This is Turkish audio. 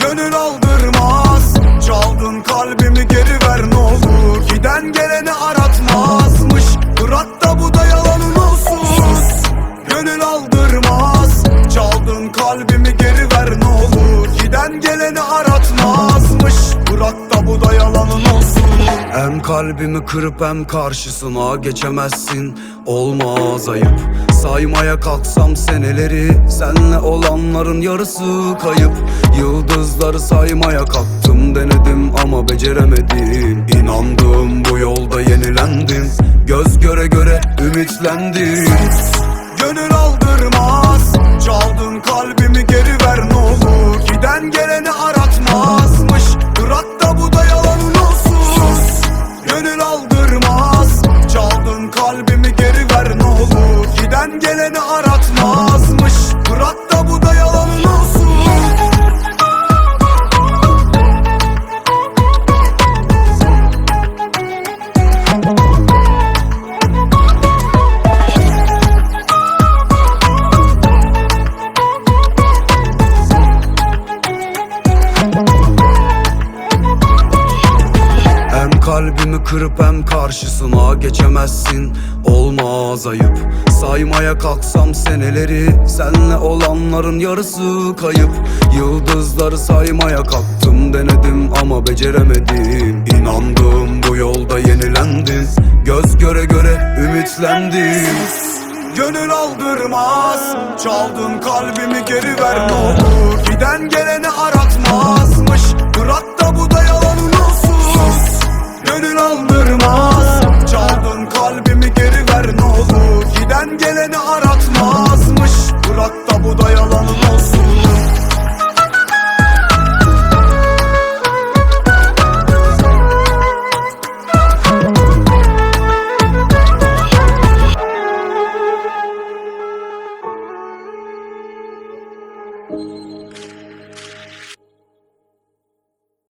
Gönül aldırmaz Çaldın kalbimi. Kalbimi kırıp hem karşısına geçemezsin. Olmaz ayıp. Saymaya kalksam seneleri Senle olanların yarısı kayıp. Yıldızları saymaya kalktım denedim ama beceremedim. İnandım bu yolda yenilendim. Göz göre göre ümitlendim Geleni aratmazmış Bırak da bu da yalanın olsun. Hem kalbimi kırıp hem karşısına geçemezsin. Olmaz ayıp Saymaya kalksam seneleri Senle olanların yarısı kayıp. Yıldızları saymaya kalktım denedim ama beceremedim. İnandım bu yolda yenilendim. Göz göre göre ümitlendim. Gönül aldırmaz Çaldın kalbimi geri ver ne olur. Giden geleni aratmazmış Bırak da bu da yalanın olsun. Gönül aldırmaz Geleni aratmazmış Bırak da bu da yalanın olsun